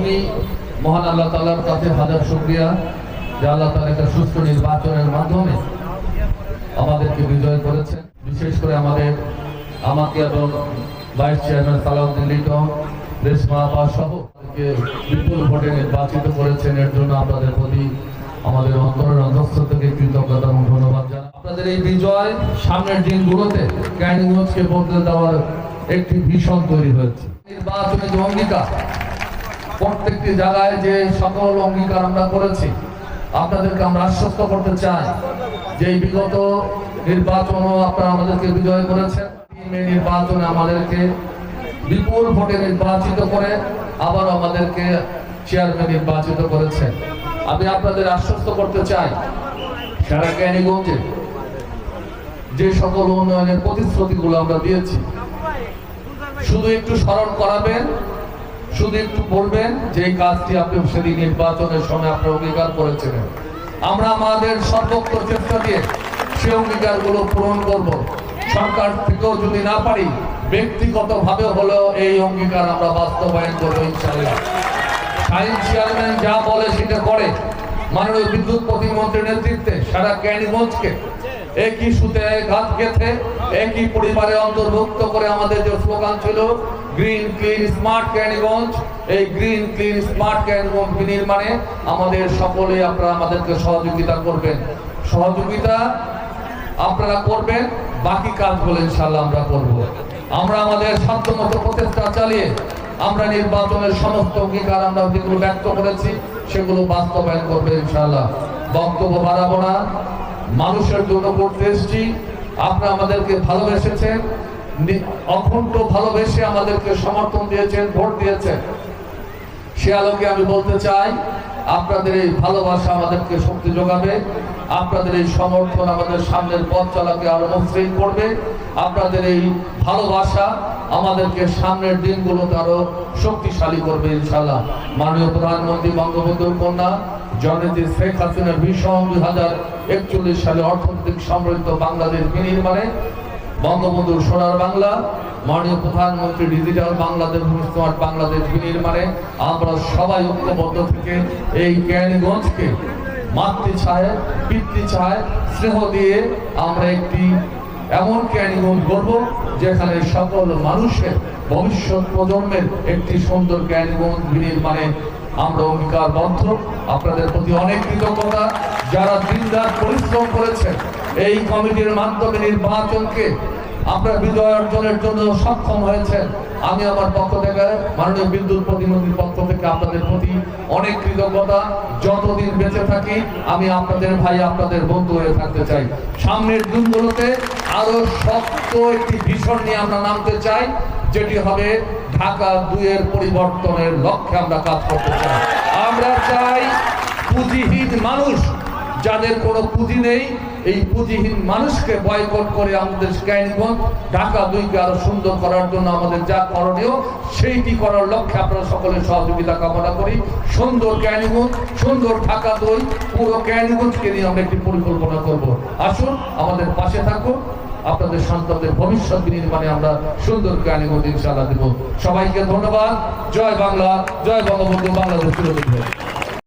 প্রথমেই মহান আল্লাহ তালার কাছে হাজার শুক্রিয়া যে আল্লাহ তালা একটা সুষ্ঠু নির্বাচনের মাধ্যমে আমাদেরকে বিজয় করেছেন। বিশেষ করে আমাদের আমাকে এবং ভাইস চেয়ারম্যান সালাউদ্দিন লিটন, রেশমা আপা সহ বিপুল ভোটে নির্বাচিত করেছেন। এর জন্য আপনাদের প্রতি আমাদের অন্তরের অন্তঃস্থ থেকে কৃতজ্ঞতা এবং ধন্যবাদ জানাই। আপনাদের এই বিজয় সামনের দিনগুলোতে ক্যানিগঞ্জকে বদলে দেওয়ার একটি ভীষণ তৈরি হয়েছে। নির্বাচনের অঙ্গীকার প্রত্যেকটি জায়গায় যে সকল অঙ্গীকার আমরা করেছি, আপনাদেরকে আমরা আশ্বস্ত করতে চাই যে বিগত নির্বাচনও আপনারা আমাদেরকে বিজয় করেছেন। নির্বাচনে আমাদেরকে বিপুল ভোটে নির্বাচিত করে আবার আমাদেরকে চেয়ারম্যান নির্বাচিত করেছেন আমি আপনাদের আশ্বস্ত করতে চাই সারা জ্ঞানীগঞ্জে যে সকল উন্নয়নের প্রতিশ্রুতিগুলো আমরা দিয়েছি, শুধু একটু স্মরণ করাবেন শুধু একটু বলবেন যে কাজটি আপনি সেদিন নির্বাচনের সময় আপনি অঙ্গীকার করেছিলেন। আমরা আমাদের সর্বোচ্চ চেষ্টা দিয়ে সেই অঙ্গীকারগুলো পূরণ করব। সরকার থেকেও যদি না পারি ব্যক্তিগতভাবে হলেও এই অঙ্গীকার আমরা বাস্তবায়ন করব ইনশাল্লাহ চেয়ারম্যান যা বলে সেটা করে। মাননীয় বিদ্যুৎ প্রতিমন্ত্রীর নেতৃত্বে সারা ক্যানিগঞ্জকে একই সুতে ঘাত গেথে, একই পরিবারে অন্তর্ভুক্ত করে আমাদের যে স্লোগান ছিল, গ্রিন, ক্লিন, স্মার্ট ক্যানিগঞ্জ এই গ্রিন, ক্লিন, স্মার্ট ক্যানিগঞ্জ বিনির্মাণে আমাদের সকলে আপনারা আমাদেরকে সহযোগিতা করবেন। সহযোগিতা আপনারা করবেন, বাকি কাজগুলো ইনশাল্লাহ আমরা করব। আমরা আমাদের সাধ্যমতো প্রচেষ্টা চালিয়ে আমরা নির্বাচনের সমস্ত অঙ্গীকার আমরা যেগুলো ব্যক্ত করেছি, সেগুলো বাস্তবায়ন করবে ইনশাল্লাহ বক্তব্য বাড়াবো না। মানুষের জন্য করতে এসেছি। আপনারা আমাদেরকে ভালোবেসেছেন। অখণ্ড ভালোবেসে আমাদেরকে সমর্থন দিয়েছেন, ভোট দিয়েছেন। সে আলোকে আমি বলতে চাই আপনাদের এই ভালোবাসা আমাদেরকে শক্তি যোগাবে, আপনাদের এই সমর্থন আমাদের সামনের পথ চলাকে আরও মসৃণ করবে, আপনাদের এই ভালোবাসা আমাদেরকে সামনের দিনগুলোতে আরও শক্তিশালী করবে ইনশাল্লাহ মাননীয় প্রধানমন্ত্রী বঙ্গবন্ধুর কন্যা, জননেত্রী শেখ হাসিনার ভীষণ দুই হাজার একচল্লিশ সালে অর্থনৈতিক সমৃদ্ধ বাংলাদেশ বিনির্মাণে বঙ্গবন্ধুর সোনার বাংলা, মাননীয় প্রধানমন্ত্রী ডিজিটাল বাংলাদেশ স্মার্ট বাংলাদেশ বিনির্মাণে আমরা সবাই ঐক্যবদ্ধ থেকে এই জ্ঞানীগঞ্জকে মাতৃ ছায়, পিতৃ ছায়, স্নেহ দিয়ে আমরা একটি এমন জ্ঞানীগঞ্জ গড়ব যেখানে সকল মানুষের ভবিষ্যৎ প্রজন্মের একটি সুন্দর জ্ঞানীগঞ্জ বিনির্মাণে আমরা অঙ্গীকারবদ্ধ আপনাদের প্রতি অনেক কৃতজ্ঞতা। যারা দিনদার পরিশ্রম করেছেন এই কমিটির মাধ্যমে নির্বাচনকে আপনারা বিজয় অর্জনের জন্য সক্ষম হয়েছেন। আমি আমার পক্ষ থেকে, মাননীয় বিদ্যুৎ প্রতিমন্ত্রীর পক্ষ থেকে আপনাদের প্রতি অনেক কৃতজ্ঞতা। যতদিন বেঁচে থাকি, আমি আপনাদের ভাই, আপনাদের বন্ধু হয়ে থাকতে চাই। সামনের দিনগুলোতে আরও শক্ত একটি ভীষণ নিয়ে আমরা নামতে চাই, যেটি হবে ঢাকা দুয়ের পরিবর্তনের লক্ষ্যে আমরা কাজ করতে চাই। আমরা চাই পুঁজিহীন মানুষ যাদের কোনো পুঁজি নেই, এই পুঁজিহীন মানুষকে বয়কট করে আমাদের স্ক্যানিগঞ্জ ঢাকা দুইকে আরও সুন্দর করার জন্য আমাদের যা করণীয়, সেইটি করার লক্ষ্যে আপনারা সকলের সহযোগিতা কামনা করি। সুন্দর ক্যানিগঞ্জ সুন্দর ঢাকা দুই, পুরো ক্যানিগঞ্জকে নিয়ে আমরা একটি পরিকল্পনা করব। আসুন, আমাদের পাশে থাকুন। আপনাদের সন্তানদের ভবিষ্যৎ বিনির্মাণে আমরা সুন্দর ক্যানিগঞ্জ ইনশাআল্লাহ দেব। সবাইকে ধন্যবাদ। জয় বাংলা, জয় বঙ্গবন্ধু, বাংলাদেশ।